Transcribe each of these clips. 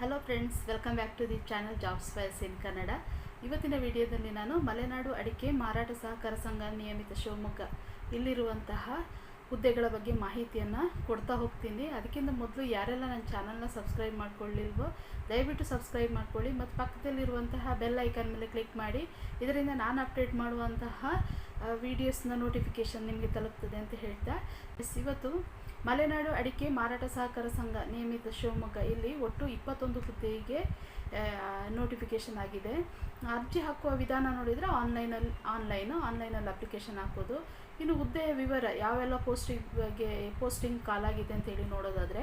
Hello friends welcome back to the channel jobs files in Kannada ಇವತ್ತಿನ ವಿಡಿಯೋದಲ್ಲಿ ನಾನು ಮಲೆನಾಡು ಅಡಿಕೆ ಮಾರಾಟ ಸಹಕಾರ ಸಂಘ ನಿಯಮಿತ ಶಿವಮೊಗ್ಗ ಇಲ್ಲಿರುವಂತಹ ಹುದ್ದೆಗಳ ಬಗ್ಗೆ ಮಾಹಿತಿಯನ್ನು ಕೊಡ್ತಾ ಹೋಗ್ತೀನಿ. ಅದಕ್ಕಿಂತ ಮೊದಲು ಯಾರೆಲ್ಲ ನನ್ನ ಚಾನಲ್ನ ಸಬ್ಸ್ಕ್ರೈಬ್ ಮಾಡ್ಕೊಳ್ಳಿಲ್ವೋ, ದಯವಿಟ್ಟು ಸಬ್ಸ್ಕ್ರೈಬ್ ಮಾಡ್ಕೊಳ್ಳಿ ಮತ್ತು ಪಕ್ಕದಲ್ಲಿರುವಂತಹ ಬೆಲ್ ಐಕಾನ್ ಮೇಲೆ ಕ್ಲಿಕ್ ಮಾಡಿ. ಇದರಿಂದ ನಾನು ಅಪ್ಡೇಟ್ ಮಾಡುವಂತಹ ವಿಡಿಯೋಸ್ನ ನೋಟಿಫಿಕೇಷನ್ ನಿಮಗೆ ತಲುಪ್ತದೆ ಅಂತ ಹೇಳ್ತಾ. ಇವತ್ತು ಮಲೆನಾಡು ಅಡಿಕೆ ಮಾರಾಟ ಸಹಕಾರ ಸಂಘ ನಿಯಮಿತ ಶಿವಮೊಗ್ಗ ಇಲ್ಲಿ ಒಟ್ಟು ಇಪ್ಪತ್ತೊಂದು ಹುದ್ದೆಗೆ ನೋಟಿಫಿಕೇಷನ್ ಆಗಿದೆ. ಅರ್ಜಿ ಹಾಕುವ ವಿಧಾನ ನೋಡಿದರೆ ಆನ್ಲೈನಲ್ಲಿ ಆನ್ಲೈನು ಆನ್ಲೈನಲ್ಲಿ ಅಪ್ಲಿಕೇಶನ್ ಹಾಕೋದು. ಇನ್ನು ಹುದ್ದೆಯ ವಿವರ, ಯಾವೆಲ್ಲ ಪೋಸ್ಟಿಂಗ್ಗೆ ಪೋಸ್ಟಿಂಗ್ ಕಾಲಾಗಿದೆ ಅಂತೇಳಿ ನೋಡೋದಾದರೆ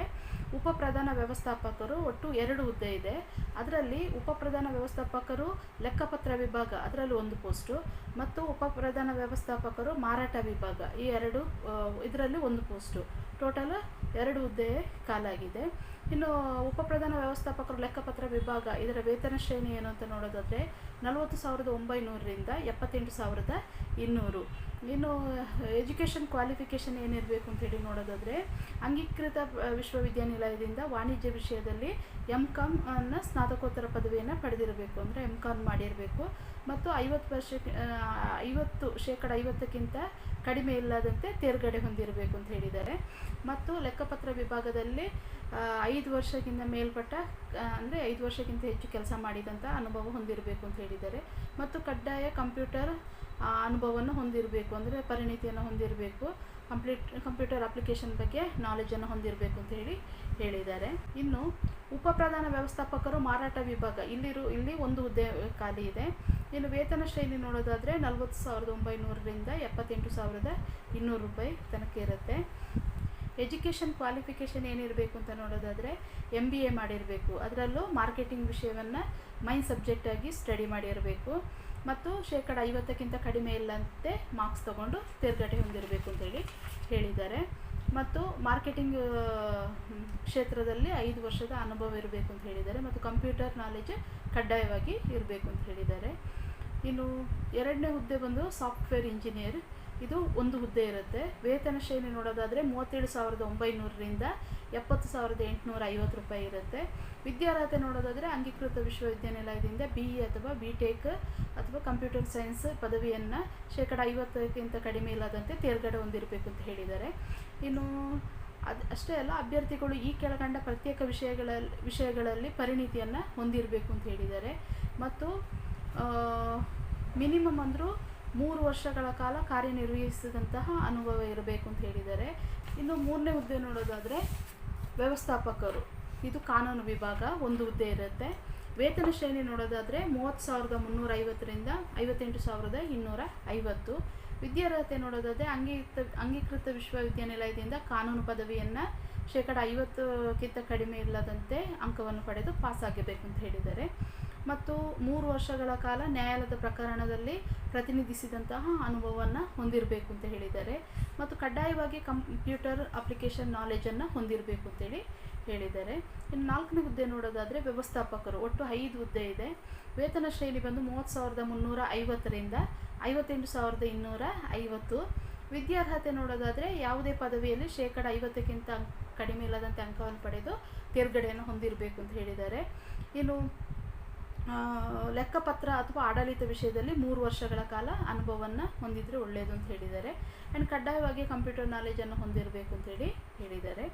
ಉಪ ಪ್ರಧಾನ ವ್ಯವಸ್ಥಾಪಕರು ಒಟ್ಟು ಎರಡು ಹುದ್ದೆ ಇದೆ. ಅದರಲ್ಲಿ ಉಪ ಪ್ರಧಾನ ವ್ಯವಸ್ಥಾಪಕರು ಲೆಕ್ಕಪತ್ರ ವಿಭಾಗ, ಅದರಲ್ಲಿ ಒಂದು ಪೋಸ್ಟು ಮತ್ತು ಉಪ ಪ್ರಧಾನ ವ್ಯವಸ್ಥಾಪಕರು ಮಾರಾಟ ವಿಭಾಗ, ಈ ಎರಡು ಇದರಲ್ಲಿ ಒಂದು ಪೋಸ್ಟು ಟೋಟಲ್ ಎರಡು ಹುದ್ದೆ ಕಾಲಾಗಿದೆ. ಇನ್ನು ಉಪ ಪ್ರಧಾನ ವ್ಯವಸ್ಥಾಪಕರು ಲೆಕ್ಕಪತ್ರ ವಿಭಾಗ, ಇದರ ವೇತನ ಶ್ರೇಣಿ ಏನು ಅಂತ ನೋಡೋದಾದರೆ ನಲವತ್ತು ಸಾವಿರದ ಒಂಬೈನೂರರಿಂದ ಎಪ್ಪತ್ತೆಂಟು ಸಾವಿರದ ಇನ್ನೂರು. ಇನ್ನು ಎಜುಕೇಷನ್ ಕ್ವಾಲಿಫಿಕೇಷನ್ ಏನಿರಬೇಕು ಅಂತೇಳಿ ನೋಡೋದಾದರೆ, ಅಂಗೀಕೃತ ವಿಶ್ವವಿದ್ಯಾನಿಲಯದಿಂದ ವಾಣಿಜ್ಯ ವಿಷಯದಲ್ಲಿ ಎಂ ಕಾಮ್ ಅನ್ನು ಸ್ನಾತಕೋತ್ತರ ಪದವಿಯನ್ನು ಪಡೆದಿರಬೇಕು ಅಂದರೆ ಎಂ ಕಾಮ್ ಮಾಡಿರಬೇಕು. ಮತ್ತು ಐವತ್ತು ವರ್ಷಕ್ಕೆ ಐವತ್ತು ಶೇಕಡ ಐವತ್ತಕ್ಕಿಂತ ಕಡಿಮೆ ಇಲ್ಲದಂತೆ ತೇರ್ಗಡೆ ಹೊಂದಿರಬೇಕು ಅಂತ ಹೇಳಿದ್ದಾರೆ. ಮತ್ತು ಲೆಕ್ಕಪತ್ರ ವಿಭಾಗದಲ್ಲಿ ಐದು ವರ್ಷಕ್ಕಿಂತ ಮೇಲ್ಪಟ್ಟ ಅಂದರೆ ಐದು ವರ್ಷಕ್ಕಿಂತ ಹೆಚ್ಚು ಕೆಲಸ ಮಾಡಿದಂಥ ಅನುಭವ ಹೊಂದಿರಬೇಕು ಅಂತ ಹೇಳಿದ್ದಾರೆ. ಮತ್ತು ಕಡ್ಡಾಯ ಕಂಪ್ಯೂಟರ್ ಅನುಭವವನ್ನು ಹೊಂದಿರಬೇಕು, ಅಂದರೆ ಪರಿಣಿತಿಯನ್ನು ಹೊಂದಿರಬೇಕು, ಕಂಪ್ಲೀಟ್, ಕಂಪ್ಯೂಟರ್ ಅಪ್ಲಿಕೇಶನ್ ಬಗ್ಗೆ ನಾಲೆಜನ್ನು ಹೊಂದಿರಬೇಕು ಅಂತ ಹೇಳಿ ಹೇಳಿದ್ದಾರೆ. ಇನ್ನು ಉಪ ಪ್ರಧಾನ ವ್ಯವಸ್ಥಾಪಕರು ಮಾರಾಟ ವಿಭಾಗ, ಇಲ್ಲಿರು, ಇಲ್ಲಿ ಒಂದು ಹುದ್ದೆ ಖಾಲಿ ಇದೆ. ಇನ್ನು ವೇತನ ಶ್ರೇಣಿ ನೋಡೋದಾದರೆ ನಲ್ವತ್ತು ಸಾವಿರದ ಒಂಬೈನೂರರಿಂದ ಎಪ್ಪತ್ತೆಂಟು ಸಾವಿರದ ಇನ್ನೂರು ರೂಪಾಯಿ ತನಕ ಇರುತ್ತೆ. ಎಜುಕೇಷನ್ ಕ್ವಾಲಿಫಿಕೇಷನ್ ಏನಿರಬೇಕು ಅಂತ ನೋಡೋದಾದರೆ ಎಂ ಬಿ ಎ ಮಾಡಿರಬೇಕು. ಅದರಲ್ಲೂ ಮಾರ್ಕೆಟಿಂಗ್ ವಿಷಯವನ್ನು ಮೈನ್ ಸಬ್ಜೆಕ್ಟಾಗಿ ಸ್ಟಡಿ ಮಾಡಿರಬೇಕು. ಮತ್ತು ಶೇಕಡ ಐವತ್ತಕ್ಕಿಂತ ಕಡಿಮೆ ಇಲ್ಲಂತೆ ಮಾರ್ಕ್ಸ್ ತೊಗೊಂಡು ತೇರ್ಗಡೆ ಹೊಂದಿರಬೇಕು ಅಂತೇಳಿ ಹೇಳಿದ್ದಾರೆ. ಮತ್ತು ಮಾರ್ಕೆಟಿಂಗ್ ಕ್ಷೇತ್ರದಲ್ಲಿ ಐದು ವರ್ಷದ ಅನುಭವ ಇರಬೇಕು ಅಂತ ಹೇಳಿದ್ದಾರೆ. ಮತ್ತು ಕಂಪ್ಯೂಟರ್ ನಾಲೆಜ್ ಕಡ್ಡಾಯವಾಗಿ ಇರಬೇಕು ಅಂತ ಹೇಳಿದ್ದಾರೆ. ಇನ್ನು ಎರಡನೇ ಹುದ್ದೆ ಬಂದು ಸಾಫ್ಟ್ವೇರ್ ಇಂಜಿನಿಯರ್ ಇದು ಒಂದು ಹುದ್ದೆ ಇರುತ್ತೆ. ವೇತನ ಶ್ರೇಣಿ ನೋಡೋದಾದರೆ ಮೂವತ್ತೇಳು ಸಾವಿರದ ಒಂಬೈನೂರರಿಂದ ಎಪ್ಪತ್ತು ಸಾವಿರದ ಎಂಟುನೂರ ಐವತ್ತು ರೂಪಾಯಿ ಇರುತ್ತೆ. ವಿದ್ಯಾರ್ಹತೆ ನೋಡೋದಾದರೆ ಅಂಗೀಕೃತ ವಿಶ್ವವಿದ್ಯಾನಿಲಯದಿಂದ ಬಿ ಇ ಅಥವಾ ಬಿ ಟೆಕ್ ಅಥವಾ ಕಂಪ್ಯೂಟರ್ ಸೈನ್ಸ್ ಪದವಿಯನ್ನು ಶೇಕಡ ಐವತ್ತಕ್ಕಿಂತ ಕಡಿಮೆ ಇಲ್ಲದಂತೆ ತೇರ್ಗಡೆ ಹೊಂದಿರಬೇಕು ಅಂತ ಹೇಳಿದ್ದಾರೆ. ಇನ್ನು ಅದು ಅಷ್ಟೇ ಅಲ್ಲ, ಅಭ್ಯರ್ಥಿಗಳು ಈ ಕೆಳಗಂಡ ಪ್ರತ್ಯೇಕ ವಿಷಯಗಳಲ್ಲಿ ವಿಷಯಗಳಲ್ಲಿ ಪರಿಣಿತಿಯನ್ನು ಹೊಂದಿರಬೇಕು ಅಂತ ಹೇಳಿದ್ದಾರೆ. ಮತ್ತು ಮಿನಿಮಮ್ ಅಂದರೂ ಮೂರು ವರ್ಷಗಳ ಕಾಲ ಕಾರ್ಯನಿರ್ವಹಿಸಿದಂತಹ ಅನುಭವ ಇರಬೇಕು ಅಂತ ಹೇಳಿದ್ದಾರೆ. ಇನ್ನು ಮೂರನೇ ಹುದ್ದೆ ನೋಡೋದಾದರೆ ವ್ಯವಸ್ಥಾಪಕರು. ಇದು ಕಾನೂನು ವಿಭಾಗ ಒಂದು ಹುದ್ದೆ ಇರುತ್ತೆ. ವೇತನ ಶ್ರೇಣಿ ನೋಡೋದಾದರೆ ಮೂವತ್ತು ಸಾವಿರದ ಮುನ್ನೂರ ಐವತ್ತರಿಂದ ಐವತ್ತೆಂಟು ಸಾವಿರದ ಇನ್ನೂರ ಐವತ್ತು. ವಿದ್ಯಾರ್ಹತೆ ನೋಡೋದಾದರೆ ಅಂಗೀಕೃತ ಅಂಗೀಕೃತ ವಿಶ್ವವಿದ್ಯಾನಿಲಯದಿಂದ ಕಾನೂನು ಪದವಿಯನ್ನು ಶೇಕಡ ಐವತ್ತಕ್ಕಿಂತ ಕಡಿಮೆ ಇಲ್ಲದಂತೆ ಅಂಕವನ್ನು ಪಡೆದು ಪಾಸಾಗಬೇಕು ಅಂತ ಹೇಳಿದ್ದಾರೆ. ಮತ್ತು ಮೂರು ವರ್ಷಗಳ ಕಾಲ ನ್ಯಾಯಾಲಯದ ಪ್ರಕರಣದಲ್ಲಿ ಪ್ರತಿನಿಧಿಸಿದಂತಹ ಅನುಭವವನ್ನು ಹೊಂದಿರಬೇಕು ಅಂತ ಹೇಳಿದ್ದಾರೆ. ಮತ್ತು ಕಡ್ಡಾಯವಾಗಿ ಕಂಪ್ಯೂಟರ್ ಅಪ್ಲಿಕೇಶನ್ ನಾಲೆಜನ್ನು ಹೊಂದಿರಬೇಕು ಅಂತೇಳಿ ಹೇಳಿದ್ದಾರೆ. ಇನ್ನು ನಾಲ್ಕನೇ ಹುದ್ದೆ ನೋಡೋದಾದರೆ ವ್ಯವಸ್ಥಾಪಕರು, ಒಟ್ಟು ಐದು ಹುದ್ದೆ ಇದೆ. ವೇತನ ಶ್ರೇಣಿ ಬಂದು ಮೂವತ್ತು ಸಾವಿರದ ಮುನ್ನೂರ ಐವತ್ತರಿಂದ ಐವತ್ತೆಂಟು ಸಾವಿರದ ಇನ್ನೂರ ಐವತ್ತು. ವಿದ್ಯಾರ್ಹತೆ ನೋಡೋದಾದರೆ ಯಾವುದೇ ಪದವಿಯಲ್ಲಿ ಶೇಕಡ ಐವತ್ತಕ್ಕಿಂತ ಕಡಿಮೆ ಇಲ್ಲದಂತೆ ಅಂಕವನ್ನು ಪಡೆದು ತೇರ್ಗಡೆಯನ್ನು ಹೊಂದಿರಬೇಕು ಅಂತ ಹೇಳಿದ್ದಾರೆ. ಇನ್ನು ಲೆಕ್ಕಪತ್ರ ಅಥವಾ ಆಡಳಿತ ವಿಷಯದಲ್ಲಿ ಮೂರು ವರ್ಷಗಳ ಕಾಲ ಅನುಭವವನ್ನು ಹೊಂದಿದರೆ ಒಳ್ಳೆಯದು ಅಂತ ಹೇಳಿದ್ದಾರೆ. ಆ್ಯಂಡ್ ಕಡ್ಡಾಯವಾಗಿ ಕಂಪ್ಯೂಟರ್ ನಾಲೆಜನ್ನು ಹೊಂದಿರಬೇಕು ಅಂತೇಳಿ ಹೇಳಿದ್ದಾರೆ.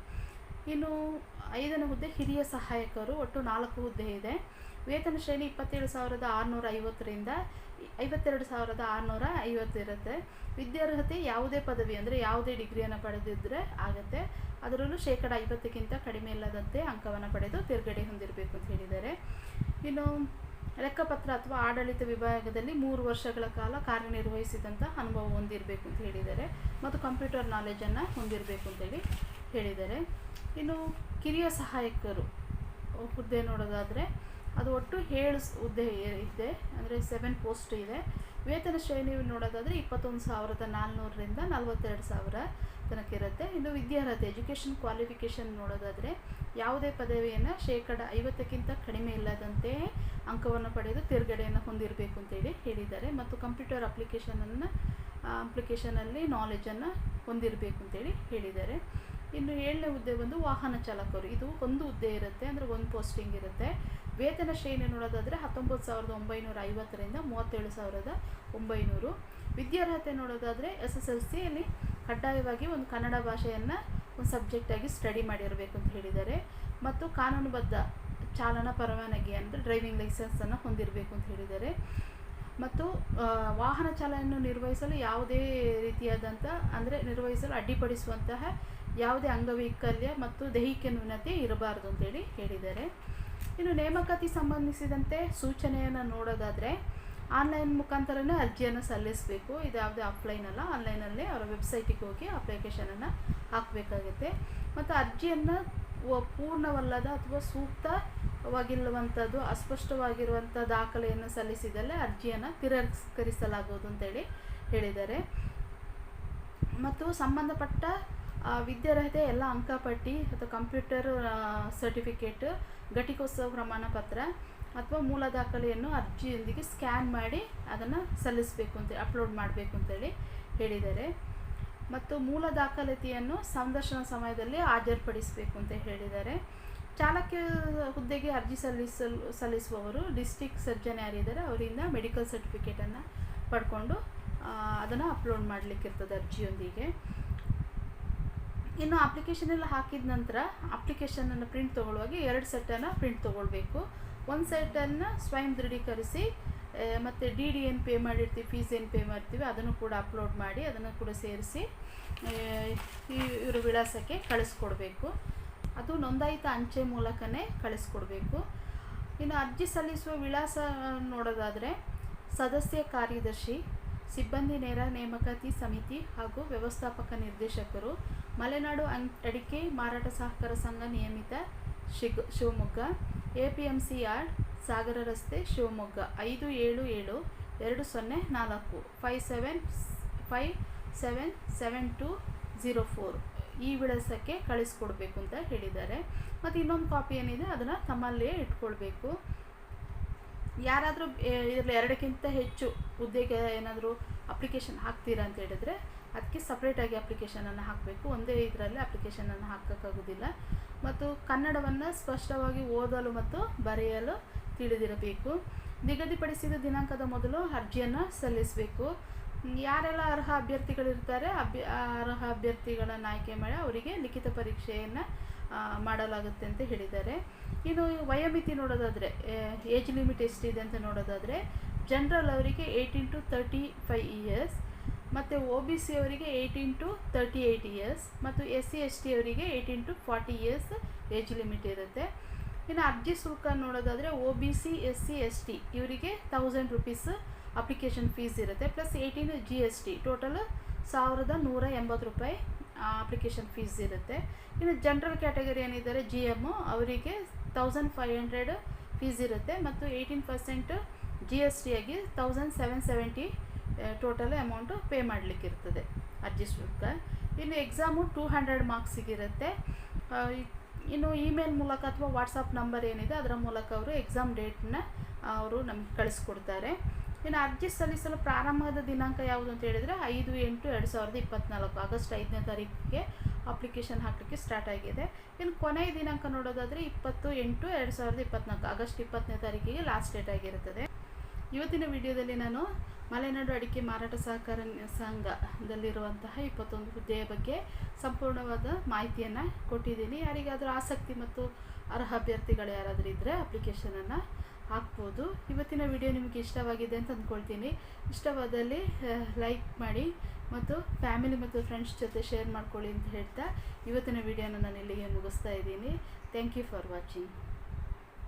ಇನ್ನು ಐದನೇ ಹುದ್ದೆ ಹಿರಿಯ ಸಹಾಯಕರು, ಒಟ್ಟು ನಾಲ್ಕು ಹುದ್ದೆ ಇದೆ. ವೇತನ ಶ್ರೇಣಿ ಇಪ್ಪತ್ತೇಳು ಸಾವಿರದ ಆರುನೂರ ಐವತ್ತರಿಂದ ಐವತ್ತೆರಡು ಸಾವಿರದ ಆರುನೂರ ಐವತ್ತು ಇರುತ್ತೆ. ವಿದ್ಯಾರ್ಹತೆ ಯಾವುದೇ ಪದವಿ ಅಂದರೆ ಯಾವುದೇ ಡಿಗ್ರಿಯನ್ನು ಪಡೆದಿದ್ದರೆ ಆಗುತ್ತೆ. ಅದರಲ್ಲೂ ಶೇಕಡ ಐವತ್ತಕ್ಕಿಂತ ಕಡಿಮೆ ಇಲ್ಲದಂತೆ ಅಂಕವನ್ನು ಪಡೆದು ತಿರುಗಡೆ ಹೊಂದಿರಬೇಕು ಅಂತ ಹೇಳಿದ್ದಾರೆ. ಇನ್ನು ಲೆಕ್ಕಪತ್ರ ಅಥವಾ ಆಡಳಿತ ವಿಭಾಗದಲ್ಲಿ ಮೂರು ವರ್ಷಗಳ ಕಾಲ ಕಾರ್ಯನಿರ್ವಹಿಸಿದಂಥ ಅನುಭವ ಹೊಂದಿರಬೇಕು ಅಂತ ಹೇಳಿದ್ದಾರೆ. ಮತ್ತು ಕಂಪ್ಯೂಟರ್ ನಾಲೆಜನ್ನು ಹೊಂದಿರಬೇಕು ಅಂತೇಳಿ ಹೇಳಿದ್ದಾರೆ. ಇನ್ನು ಕಿರಿಯ ಸಹಾಯಕರು ಹುದ್ದೆ ನೋಡೋದಾದರೆ ಅದು ಒಟ್ಟು ಏಳು ಹುದ್ದೆ ಇದೆ. ಅಂದರೆ ಸೆವೆನ್ ಪೋಸ್ಟ್ ಇದೆ. ವೇತನ ಶ್ರೇಣಿ ನೋಡೋದಾದರೆ ಇಪ್ಪತ್ತೊಂದು ಸಾವಿರದ ನಾಲ್ನೂರರಿಂದ ನಲ್ವತ್ತೆರಡು ಸಾವಿರ ತನಕ ಇರುತ್ತೆ. ಇನ್ನು ವಿದ್ಯಾರ್ಹತೆ, ಎಜುಕೇಷನ್ ಕ್ವಾಲಿಫಿಕೇಷನ್ ನೋಡೋದಾದರೆ ಯಾವುದೇ ಪದವಿಯನ್ನು ಶೇಕಡ ಐವತ್ತಕ್ಕಿಂತ ಕಡಿಮೆ ಇಲ್ಲದಂತೆ ಅಂಕವನ್ನು ಪಡೆದು ತಿರುಗಡೆಯನ್ನು ಹೊಂದಿರಬೇಕು ಅಂತೇಳಿ ಹೇಳಿದ್ದಾರೆ. ಮತ್ತು ಕಂಪ್ಯೂಟರ್ ಅಪ್ಲಿಕೇಶನನ್ನು, ಅಪ್ಲಿಕೇಶನಲ್ಲಿ ನಾಲೆಜನ್ನು ಹೊಂದಿರಬೇಕು ಅಂತೇಳಿ ಹೇಳಿದ್ದಾರೆ. ಇನ್ನು ಏಳನೇ ಹುದ್ದೆ ಬಂದು ವಾಹನ ಚಾಲಕರು. ಇದು ಒಂದು ಹುದ್ದೆ ಇರುತ್ತೆ, ಅಂದರೆ ಒಂದು ಪೋಸ್ಟಿಂಗ್ ಇರುತ್ತೆ. ವೇತನ ಶ್ರೇಣಿ ನೋಡೋದಾದರೆ ಹತ್ತೊಂಬತ್ತು ಸಾವಿರದ ಒಂಬೈನೂರ ಐವತ್ತರಿಂದ ಮೂವತ್ತೇಳು ಸಾವಿರದ ಒಂಬೈನೂರು. ವಿದ್ಯಾರ್ಹತೆ ನೋಡೋದಾದರೆ ಎಸ್ ಎಸ್ ಎಲ್ ಸಿಯಲ್ಲಿ ಕಡ್ಡಾಯವಾಗಿ ಒಂದು ಕನ್ನಡ ಭಾಷೆಯನ್ನು ಒಂದು ಸಬ್ಜೆಕ್ಟಾಗಿ ಸ್ಟಡಿ ಮಾಡಿರಬೇಕು ಅಂತ ಹೇಳಿದ್ದಾರೆ. ಮತ್ತು ಕಾನೂನುಬದ್ಧ ಚಾಲನಾ ಪರವಾನಗಿ ಅಂದರೆ ಡ್ರೈವಿಂಗ್ ಲೈಸೆನ್ಸನ್ನು ಹೊಂದಿರಬೇಕು ಅಂತ ಹೇಳಿದ್ದಾರೆ. ಮತ್ತು ವಾಹನ ಚಾಲನೆಯನ್ನು ನಿರ್ವಹಿಸಲು ಯಾವುದೇ ರೀತಿಯಾದಂಥ ಅಂದರೆ ನಿರ್ವಹಿಸಲು ಅಡ್ಡಿಪಡಿಸುವಂತಹ ಯಾವುದೇ ಅಂಗವೈಕಲ್ಯ ಮತ್ತು ದೈಹಿಕ ನ್ಯೂನತೆ ಇರಬಾರದು ಅಂತೇಳಿ ಹೇಳಿದ್ದಾರೆ. ಇನ್ನು ನೇಮಕಾತಿ ಸಂಬಂಧಿಸಿದಂತೆ ಸೂಚನೆಯನ್ನು ನೋಡೋದಾದರೆ ಆನ್ಲೈನ್ ಮುಖಾಂತರನೇ ಅರ್ಜಿಯನ್ನು ಸಲ್ಲಿಸಬೇಕು. ಇದು ಯಾವುದೇ ಆಫ್ಲೈನ್ ಅಲ್ಲ, ಆನ್ಲೈನಲ್ಲೇ ಅವರ ವೆಬ್ಸೈಟಿಗೆ ಹೋಗಿ ಅಪ್ಲಿಕೇಶನನ್ನು ಹಾಕಬೇಕಾಗುತ್ತೆ. ಮತ್ತು ಅರ್ಜಿಯನ್ನು ಪೂರ್ಣವಲ್ಲದ ಅಥವಾ ಸೂಕ್ತವಾಗಿಲ್ಲವಂಥದ್ದು, ಅಸ್ಪಷ್ಟವಾಗಿರುವಂಥ ದಾಖಲೆಯನ್ನು ಸಲ್ಲಿಸಿದಲ್ಲೇ ಅರ್ಜಿಯನ್ನು ತಿರಸ್ಕರಿಸಲಾಗುವುದು ಅಂತೇಳಿ ಹೇಳಿದ್ದಾರೆ. ಮತ್ತು ಸಂಬಂಧಪಟ್ಟ ವಿದ್ಯಾರ್ಹತೆ ಎಲ್ಲ ಅಂಕಪಟ್ಟಿ ಅಥವಾ ಕಂಪ್ಯೂಟರ್ ಸರ್ಟಿಫಿಕೇಟ್, ಘಟಿಕೋತ್ಸವ ಪ್ರಮಾಣ ಪತ್ರ ಅಥವಾ ಮೂಲ ದಾಖಲೆಯನ್ನು ಅರ್ಜಿಯೊಂದಿಗೆ ಸ್ಕ್ಯಾನ್ ಮಾಡಿ ಅದನ್ನು ಸಲ್ಲಿಸಬೇಕು ಅಂತ ಅಪ್ಲೋಡ್ ಮಾಡಬೇಕು ಅಂತೇಳಿ ಹೇಳಿದ್ದಾರೆ. ಮತ್ತು ಮೂಲ ದಾಖಲಾತಿಯನ್ನು ಸಂದರ್ಶನ ಸಮಯದಲ್ಲಿ ಹಾಜರುಪಡಿಸಬೇಕು ಅಂತ ಹೇಳಿದ್ದಾರೆ. ಚಾಲಕ್ಯ ಹುದ್ದೆಗೆ ಅರ್ಜಿ ಸಲ್ಲಿಸಲು, ಸಲ್ಲಿಸುವವರು ಡಿಸ್ಟಿಕ್ ಸರ್ಜನ್ ಯಾರಿದ್ದಾರೆ ಅವರಿಂದ ಮೆಡಿಕಲ್ ಸರ್ಟಿಫಿಕೇಟನ್ನು ಪಡ್ಕೊಂಡು ಅದನ್ನು ಅಪ್ಲೋಡ್ ಮಾಡಲಿಕ್ಕಿರ್ತದೆ ಅರ್ಜಿಯೊಂದಿಗೆ. ಇನ್ನು ಅಪ್ಲಿಕೇಶನ್ ಎಲ್ಲ ಹಾಕಿದ ನಂತರ ಅಪ್ಲಿಕೇಶನನ್ನು ಪ್ರಿಂಟ್ ತೊಗೊಳ್ಳುವಾಗ ಎರಡು ಸೆಟ್ಟನ್ನು ಪ್ರಿಂಟ್ ತೊಗೊಳ್ಬೇಕು. ಒಂದು ಸೆಟ್ಟನ್ನು ಸ್ವಯಂ ದೃಢೀಕರಿಸಿ ಮತ್ತು ಡಿ ಡಿ ಏನು ಪೇ ಮಾಡಿರ್ತೀವಿ ಫೀಸ್ ಏನು ಪೇ ಮಾಡ್ತೀವಿ, ಅದನ್ನು ಕೂಡ ಅಪ್ಲೋಡ್ ಮಾಡಿ, ಅದನ್ನು ಕೂಡ ಸೇರಿಸಿ ಇವರು ವಿಳಾಸಕ್ಕೆ ಕಳಿಸ್ಕೊಡ್ಬೇಕು. ಅದು ನೋಂದಾಯಿತ ಅಂಚೆ ಮೂಲಕನೇ ಕಳಿಸ್ಕೊಡ್ಬೇಕು. ಇನ್ನು ಅರ್ಜಿ ಸಲ್ಲಿಸುವ ವಿಳಾಸ ನೋಡೋದಾದರೆ ಸದಸ್ಯ ಕಾರ್ಯದರ್ಶಿ, ಸಿಬ್ಬಂದಿ ನೇರ ನೇಮಕಾತಿ ಸಮಿತಿ ಹಾಗೂ ವ್ಯವಸ್ಥಾಪಕ ನಿರ್ದೇಶಕರು ಮಲೆನಾಡು ಅಡಿಕೆ ಮಾರಾಟ ಸಹಕಾರ ಸಂಘ ನಿಯಮಿತ ಶಿಗ್, Shivamogga. A P M C yard, Sagara ರಸ್ತೆ, ಶಿವಮೊಗ್ಗ. ಐದು ಏಳು ಏಳು ಎರಡು ಸೊನ್ನೆ ನಾಲ್ಕು. Five seven five seven seven two zero four. ಈ ವಿಳಾಸಕ್ಕೆ ಕಳಿಸ್ಕೊಡ್ಬೇಕು ಅಂತ ಹೇಳಿದ್ದಾರೆ. ಮತ್ತು ಇನ್ನೊಂದು ಕಾಪಿ ಏನಿದೆ ಅದನ್ನು ತಮ್ಮಲ್ಲೇ ಇಟ್ಕೊಳ್ಬೇಕು. ಯಾರಾದರೂ ಇದರಲ್ಲಿ ಎರಡಕ್ಕಿಂತ ಹೆಚ್ಚು ಹುದ್ದೆಗೆ ಏನಾದರೂ ಅಪ್ಲಿಕೇಶನ್ ಹಾಕ್ತೀರಾ ಅಂತ ಹೇಳಿದ್ರೆ ಅದಕ್ಕೆ ಸಪ್ರೇಟಾಗಿ ಅಪ್ಲಿಕೇಶನನ್ನು ಹಾಕಬೇಕು. ಒಂದೇ ಇದರಲ್ಲಿ ಅಪ್ಲಿಕೇಶನನ್ನು ಹಾಕೋಕ್ಕಾಗೋದಿಲ್ಲ. ಮತ್ತು ಕನ್ನಡವನ್ನು ಸ್ಪಷ್ಟವಾಗಿ ಓದಲು ಮತ್ತು ಬರೆಯಲು ತಿಳಿದಿರಬೇಕು. ನಿಗದಿಪಡಿಸಿದ ದಿನಾಂಕದ ಮೊದಲು ಅರ್ಜಿಯನ್ನು ಸಲ್ಲಿಸಬೇಕು. ಯಾರೆಲ್ಲ ಅರ್ಹ ಅಭ್ಯರ್ಥಿಗಳಿರ್ತಾರೆ, ಅಭ್ಯ ಅರ್ಹ ಅಭ್ಯರ್ಥಿಗಳನ್ನು ಆಯ್ಕೆ ಮಾಡಿ ಅವರಿಗೆ ಲಿಖಿತ ಪರೀಕ್ಷೆಯನ್ನು ಮಾಡಲಾಗುತ್ತೆ ಅಂತ ಹೇಳಿದ್ದಾರೆ. ಇನ್ನು ವಯೋಮಿತಿ ನೋಡೋದಾದರೆ ಏಜ್ ಲಿಮಿಟ್ ಎಷ್ಟಿದೆ ಅಂತ ನೋಡೋದಾದರೆ ಜನರಲ್ ಅವರಿಗೆ eighteen to thirty five years ಮತ್ತು ಒ ಬಿ ಸಿ ಅವರಿಗೆ eighteen to thirty eight years ಮತ್ತು ಎಸ್ ಸಿ ಎಸ್ ಟಿ ಅವರಿಗೆ eighteen to forty years age limit ಇರುತ್ತೆ. ಇನ್ನು ಅರ್ಜಿ ಶುಲ್ಕ ನೋಡೋದಾದರೆ O B C S C S T ಇವರಿಗೆ ತೌಸಂಡ್ ರುಪೀಸ್ ಅಪ್ಲಿಕೇಶನ್ ಫೀಸ್ ಇರುತ್ತೆ plus eighteen G S T total ಸಾವಿರದ ನೂರ ಎಂಬತ್ತು ರೂಪಾಯಿ ಅಪ್ಲಿಕೇಶನ್ ಫೀಸ್ ಇರುತ್ತೆ. ಇನ್ನು ಜನರಲ್ ಕ್ಯಾಟಗರಿ ಏನಿದ್ದಾರೆ ಜಿ ಎಮ್ಮು ಅವರಿಗೆ ತೌಸಂಡ್ ಫೈವ್ ಹಂಡ್ರೆಡ್ ಫೀಸ್ ಇರುತ್ತೆ ಮತ್ತು eighteen percent G S T ಆಗಿ thousand seven seventy total amount pay ಮಾಡಲಿಕ್ಕಿರ್ತದೆ. ಅರ್ಜಿ ಶುಲ್ಕ ಇನ್ನು ಎಕ್ಸಾಮು ಟೂ ಹಂಡ್ರೆಡ್ ಮಾರ್ಕ್ಸಿಗಿರುತ್ತೆ ಇನ್ನು ಇಮೇಲ್ ಮೂಲಕ ಅಥವಾ ವಾಟ್ಸಪ್ ನಂಬರ್ ಏನಿದೆ ಅದರ ಮೂಲಕ ಅವರು ಎಕ್ಸಾಮ್ ಡೇಟ್ನ ಅವರು ನಮಗೆ ಕಳಿಸ್ಕೊಡ್ತಾರೆ. ಇನ್ನು ಅರ್ಜಿ ಸಲ್ಲಿಸಲು ಪ್ರಾರಂಭದ ದಿನಾಂಕ ಯಾವುದು ಅಂತ ಹೇಳಿದರೆ ಐದು ಎಂಟು ಎರಡು ಸಾವಿರದ ಇಪ್ಪತ್ತ್ನಾಲ್ಕು ಆಗಸ್ಟ್ ಐದನೇ ತಾರೀಕಿಗೆ ಅಪ್ಲಿಕೇಶನ್ ಹಾಕಲಿಕ್ಕೆ ಸ್ಟಾರ್ಟ್ ಆಗಿದೆ. ಇನ್ನು ಕೊನೆಯ ದಿನಾಂಕ ನೋಡೋದಾದರೆ ಇಪ್ಪತ್ತು ಎಂಟು ಎರಡು ಸಾವಿರದ ಇಪ್ಪತ್ತ್ನಾಲ್ಕು ಆಗಸ್ಟ್ ಇಪ್ಪತ್ತನೇ ತಾರೀಕಿಗೆ ಲಾಸ್ಟ್ ಡೇಟ್ ಆಗಿರುತ್ತದೆ ಇವತ್ತಿನ ವಿಡಿಯೋದಲ್ಲಿ ನಾನು ಮಲೆನಾಡು ಅಡಿಕೆ ಮಾರಾಟ ಸಹಕಾರ ಸಂಘದಲ್ಲಿರುವಂತಹ ಇಪ್ಪತ್ತೊಂದು ಹುದ್ದೆಯ ಬಗ್ಗೆ ಸಂಪೂರ್ಣವಾದ ಮಾಹಿತಿಯನ್ನು ಕೊಟ್ಟಿದ್ದೀನಿ. ಯಾರಿಗಾದರೂ ಆಸಕ್ತಿ ಮತ್ತು ಅರ್ಹ ಅಭ್ಯರ್ಥಿಗಳು ಯಾರಾದರೂ ಇದ್ದರೆ ಅಪ್ಲಿಕೇಶನನ್ನು ಹಾಕ್ಬೋದು. ಇವತ್ತಿನ ವಿಡಿಯೋ ನಿಮಗೆ ಇಷ್ಟವಾಗಿದೆ ಅಂತ ಅಂದ್ಕೊಳ್ತೀನಿ. ಇಷ್ಟವಾದಲ್ಲಿ ಲೈಕ್ ಮಾಡಿ ಮತ್ತು ಫ್ಯಾಮಿಲಿ ಮತ್ತು ಫ್ರೆಂಡ್ಸ್ ಜೊತೆ ಶೇರ್ ಮಾಡ್ಕೊಳ್ಳಿ ಅಂತ ಹೇಳ್ತಾ ಇವತ್ತಿನ ವಿಡಿಯೋನ ನಾನು ಇಲ್ಲಿಗೆ ಮುಗಿಸ್ತಾ ಇದ್ದೀನಿ. Thank you for watching